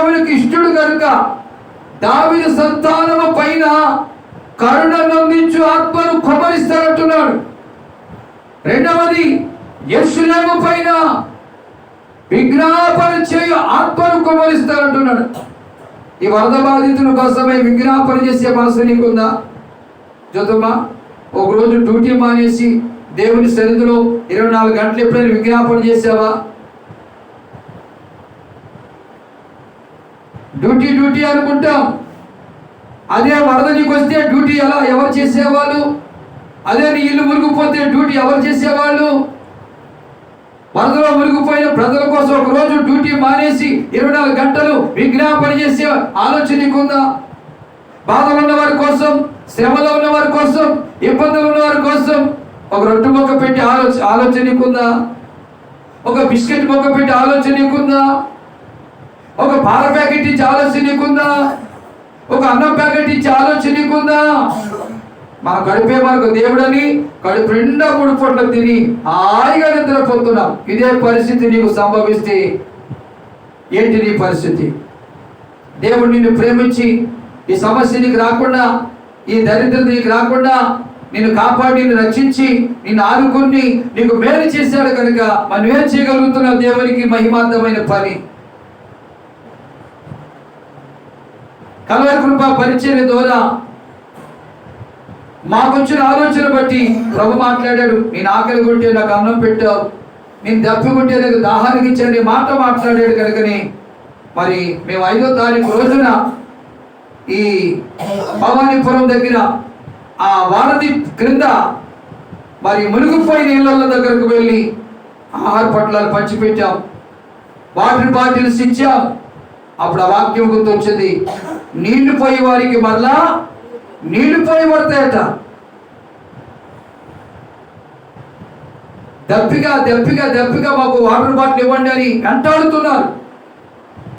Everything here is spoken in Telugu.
దేవునికి ఇష్టడు కనుక దావిద సంతానము పైన కరుణ నందించు ఆత్మను కుమరిస్తారంటున్నాడు రెండవది యశ్లేము పైన విజ్ఞాపన చేయు ఆత్మను కుమరిస్తారంటున్నాడు ఈ వరద బాధితుల కోసమే విజ్ఞాపన చేసే మనసు నీకుందా? జతమ్మా ఒక రోజు డ్యూటీ మానేసి దేవుని సన్నిధిలో ఇరవై నాలుగు గంటలు ఎప్పుడైనా విజ్ఞాపన చేసావా? డ్యూటీ డ్యూటీ అనుకుంటాం. అదే వరద నీకు వస్తే డ్యూటీ ఎలా ఎవరు చేసేవాళ్ళు? అదే నీ ఇల్లు మునిగిపోతే డ్యూటీ ఎవరు చేసేవాళ్ళు? వరదలో మురిగిపోయిన ప్రజల కోసం ఒక రోజు డ్యూటీ మానేసి ఇరవై నాలుగు గంటలు విజ్ఞాపన చేసే ఆలోచన నీకుందా? బాధలు ఉన్న వారి కోసం శ్రమలో ఉన్న వారి కోసం ఇబ్బందులు ఉన్న వారి కోసం ఒక రొట్టె మొక్క పెట్టి ఆలోచన ఆలోచన నీకుందా? ఒక బిస్కెట్ మొక్క పెట్టి ఆలోచన నీకుందా? పాల ప్యాకెట్ ఇచ్చి ఆలోచన నీకుందా? ఒక అన్నం ప్యాకెట్ ఇచ్చి ఆలోచన నీకుందా? మా గడిపే మనకు దేవుడని కడుపు నిండా మూడు పొట్లు తిని హాయిగా నిద్రపోతున్నాం. ఇదే పరిస్థితి నీకు సంభవిస్తే ఏంటి నీ పరిస్థితి? దేవుడు నిన్ను ప్రేమించి ఈ సమస్య నీకు రాకుండా ఈ దరిద్రత నీకు రాకుండా నిన్ను కాపాడి నిన్ను రక్షించి నిన్ను ఆదుకుని నీకు మేలు చేశాడు కనుక మనం ఏం చేయగలుగుతున్నాం? దేవునికి మహిమార్థమైన పని. కలవ కృప పరిచర్య ద్వారా మాకొచ్చిన ఆలోచన బట్టి ప్రభు మాట్లాడాడు. నేను ఆకలి కొట్టే నాకు అన్నం పెట్టావు. నేను దప్పి కొట్టే నాకు దాహానికి ఇచ్చాడు మాట మాట్లాడాడు కనుకని మరి మేము ఐదో తారీఖు రోజున ఈ భవానీపురం దగ్గర ఆ వారధి క్రింద మరి మునిగిపోయిన నీళ్ళ దగ్గరకు వెళ్ళి ఆహార పట్లాలు పంచిపెట్టాం. వాటర్ బాటిల్స్ ఇచ్చాం. అప్పుడు ఆ వాక్యం గుర్తొచ్చింది. నీళ్ళు పోయే వారికి మళ్ళా నీళ్ళు పోయి పడతాయట. దప్పిగా దప్పిగా దప్పిగా మాకు వాటర్ బాటిల్ ఇవ్వండి అని వెంటాడుతున్నారు